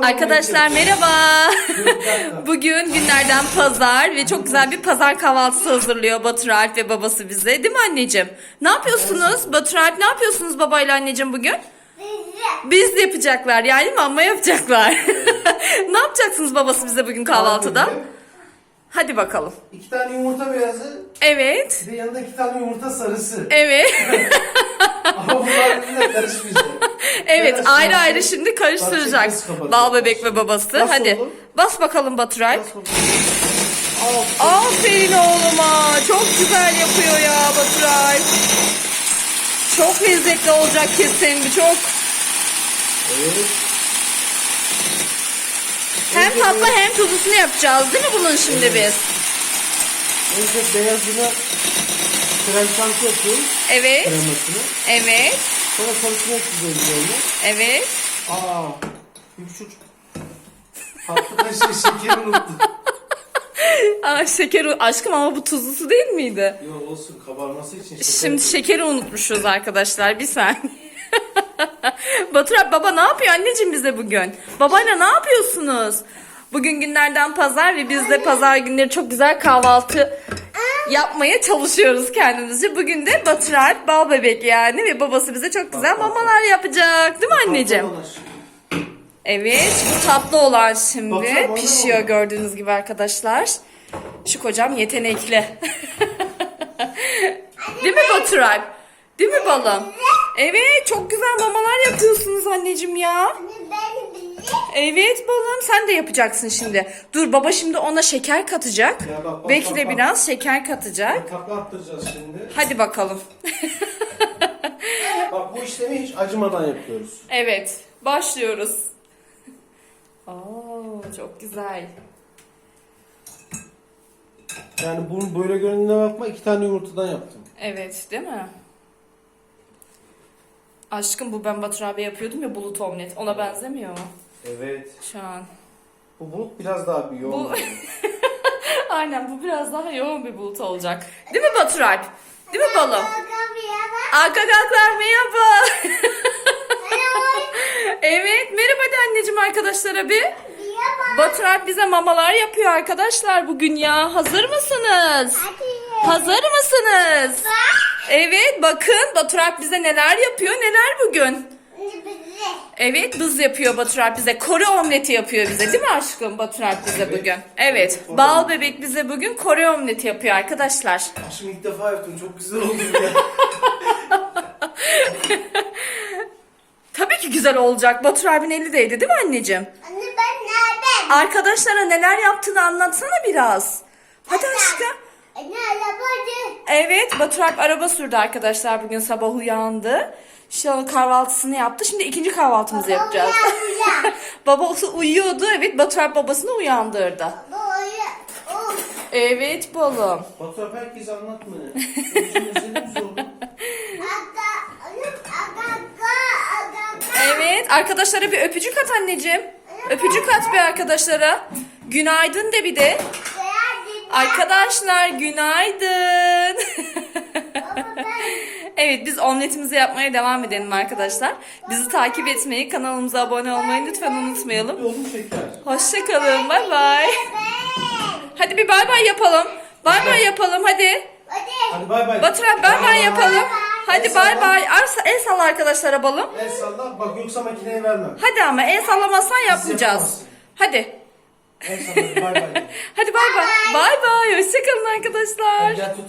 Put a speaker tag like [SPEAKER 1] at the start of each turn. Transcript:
[SPEAKER 1] Arkadaşlar merhaba. Bugün günlerden pazar ve çok güzel bir pazar kahvaltısı hazırlıyor Batur Alp ve babası bize. Değil mi anneciğim? Ne yapıyorsunuz? Batur Alp ne yapıyorsunuz babayla anneciğim bugün? Biz yapacaklar yani mama yapacaklar. ne yapacaksınız babası bize bugün kahvaltıda? Hadi bakalım.
[SPEAKER 2] İki tane yumurta beyazı,
[SPEAKER 1] Evet.
[SPEAKER 2] bir de yanında iki tane yumurta sarısı.
[SPEAKER 1] Evet.
[SPEAKER 2] Ama bunlar birbirine karışmayacak.
[SPEAKER 1] Evet ayrı ayrı şimdi karıştıracak. Bal bebek ve babası.
[SPEAKER 2] Nasıl
[SPEAKER 1] Hadi.
[SPEAKER 2] oldu?
[SPEAKER 1] Bas bakalım Batur Alp.
[SPEAKER 2] Nasıl oldu? Al.
[SPEAKER 1] Aferin oğluma. Çok güzel yapıyor ya Baturay. Çok lezzetli olacak kesin. Çok
[SPEAKER 2] Evet.
[SPEAKER 1] hem tatlı hem tuzlusunu yapacağız değil mi bunun şimdi biz?
[SPEAKER 2] Önce beyazını krem şanti yapıyoruz.
[SPEAKER 1] Evet.
[SPEAKER 2] Kremasını.
[SPEAKER 1] Evet.
[SPEAKER 2] Sonra sarısını ekleyeceğiz üzerine.
[SPEAKER 1] Evet.
[SPEAKER 2] Aa. Bir çocuk. Tatlı kaşığı şekeri unuttum.
[SPEAKER 1] Aa, şeker aşkım ama bu tuzlusu değil miydi?
[SPEAKER 2] Yok olsun kabarması için şeker.
[SPEAKER 1] Şimdi şekeri unutmuşuz arkadaşlar. Bir saniye. Baturay baba ne yapıyor anneciğim bize bugün? Babayla ne yapıyorsunuz? Bugün günlerden pazar ve biz de pazar günleri çok güzel kahvaltı yapmaya çalışıyoruz kendimizce. Bugün de Baturay bal bebek yani ve babası bize çok güzel mamalar yapacak. Değil mi anneciğim? Evet bu tatlı olan şimdi pişiyor gördüğünüz gibi arkadaşlar. Şu kocam yetenekli. Değil mi Baturay? Değil mi balım? Evet çok güzel mamalar yapıyorsunuz anneciğim ya. Evet balım sen de yapacaksın şimdi. Dur baba şimdi ona şeker katacak.
[SPEAKER 2] Ya bak, bak,
[SPEAKER 1] Bekle
[SPEAKER 2] bak, bak.
[SPEAKER 1] biraz şeker katacak.
[SPEAKER 2] Takla attıracağız şimdi.
[SPEAKER 1] Hadi bakalım.
[SPEAKER 2] Bak bu işlemi hiç acımadan yapıyoruz.
[SPEAKER 1] Evet başlıyoruz. Oo çok güzel.
[SPEAKER 2] Yani bunun böyle göründüğüne bakma iki tane yumurtadan yaptım.
[SPEAKER 1] Evet değil mi? Aşkım bu ben Batur abi yapıyordum ya bulut omlet. Ona benzemiyor mu
[SPEAKER 2] Evet.
[SPEAKER 1] şu an?
[SPEAKER 2] Bu bulut biraz daha bir yoğun.
[SPEAKER 1] Bu- Aynen bu biraz daha yoğun bir bulut olacak. Değil mi Batur Alp? Değil mi balım? Arka kalklar merhaba. evet merhaba de anneciğim arkadaşlara bir. Batur Alp bize mamalar yapıyor arkadaşlar bugün ya. Hazır mısınız? Hazır mısınız? Evet bakın Batur Alp bize neler yapıyor neler bugün. Evet bız yapıyor Batur Alp bize. Kore omleti yapıyor bize değil mi aşkım Batur Alp bize
[SPEAKER 2] Evet.
[SPEAKER 1] bugün? Evet.
[SPEAKER 2] Kore
[SPEAKER 1] Bal
[SPEAKER 2] omleti.
[SPEAKER 1] bebek bize bugün Kore omleti yapıyor arkadaşlar.
[SPEAKER 2] Şimdi ilk defa yaptım çok güzel oldu ya.
[SPEAKER 1] Tabii ki güzel olacak. Batur Alp'in eli değdi değil mi anneciğim? Arkadaşlara neler yaptığını anlatsana biraz. Hadi aşkım. Evet Batur Alp araba sürdü arkadaşlar bugün sabah uyandı. Şu an kahvaltısını yaptı. Şimdi ikinci kahvaltımızı yapacağız. Babası uyuyordu. Evet Batur Alp babasını uyandırdı. Evet balım.
[SPEAKER 2] Batu abi herkese anlatma ne? Bizim özelimiz oldu.
[SPEAKER 1] Evet arkadaşlara bir öpücük at anneciğim. Öpücük at bir arkadaşlara. Günaydın de bir de. Arkadaşlar günaydın. Evet biz omletimizi yapmaya devam edelim arkadaşlar. Bizi takip etmeyi, kanalımıza abone olmayı lütfen unutmayalım. Hoşçakalın. Bay bay. Hadi bir bay bay yapalım. Bay bay yapalım hadi.
[SPEAKER 2] Hadi bay bay.
[SPEAKER 1] Batur abi bay bay yapalım. Hadi bay bay. Arsa- El salla arkadaşlara balım.
[SPEAKER 2] El salla bak yoksa makineye vermem.
[SPEAKER 1] Hadi ama el sallamazsan yapmayacağız.
[SPEAKER 2] yapamazsın.
[SPEAKER 1] Hadi.
[SPEAKER 2] El salla bay bay.
[SPEAKER 1] Hadi bay bay. Bay bay. Hoşçakalın arkadaşlar.
[SPEAKER 2] Hadi gel tut.